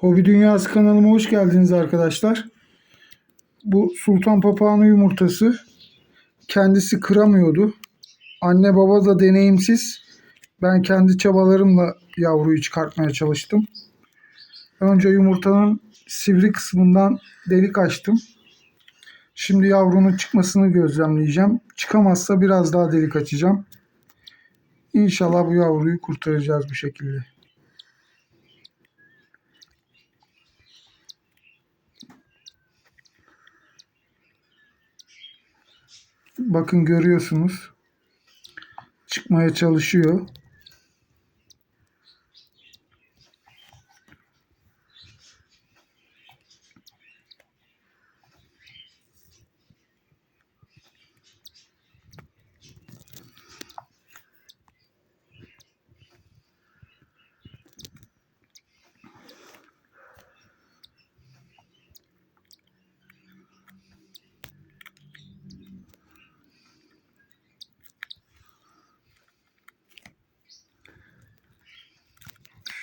Hobi Dünyası kanalıma hoş geldiniz arkadaşlar. Bu sultan papağanı yumurtası kendisi kıramıyordu. Anne baba da deneyimsiz. Ben kendi çabalarımla yavruyu çıkartmaya çalıştım. Önce yumurtanın sivri kısmından delik açtım. Şimdi yavrunun çıkmasını gözlemleyeceğim. Çıkamazsa biraz daha delik açacağım. İnşallah bu yavruyu kurtaracağız bu şekilde. Bakın görüyorsunuz. Çıkmaya çalışıyor.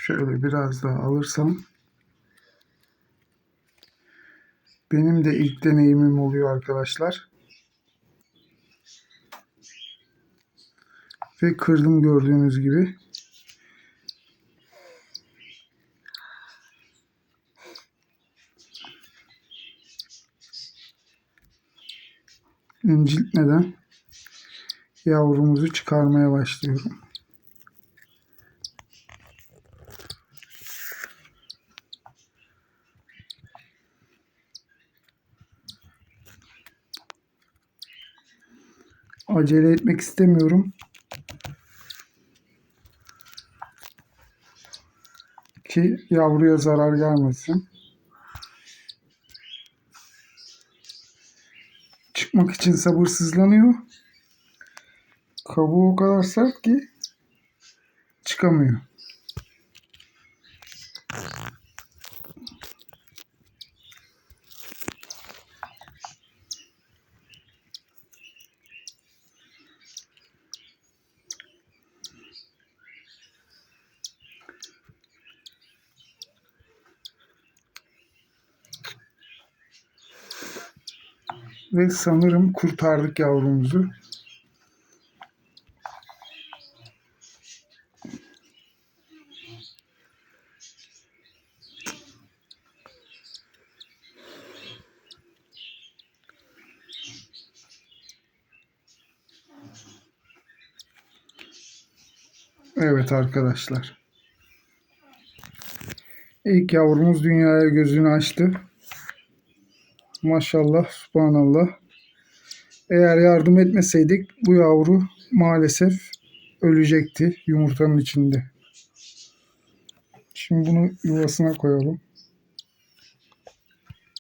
Şöyle biraz daha alırsam. Benim de ilk deneyimim oluyor arkadaşlar. Ve kırdım gördüğünüz gibi. İnciltmeden yavrumuzu çıkarmaya başlıyorum. Acele etmek istemiyorum. Ki yavruya zarar gelmesin. Çıkmak için sabırsızlanıyor. Kabuğu o kadar sert ki çıkamıyor. Ve sanırım kurtardık yavrumuzu. Evet arkadaşlar. İlk yavrumuz dünyaya gözünü açtı. Maşallah, subhanallah. Eğer yardım etmeseydik bu yavru maalesef ölecekti yumurtanın içinde. Şimdi bunu yuvasına koyalım.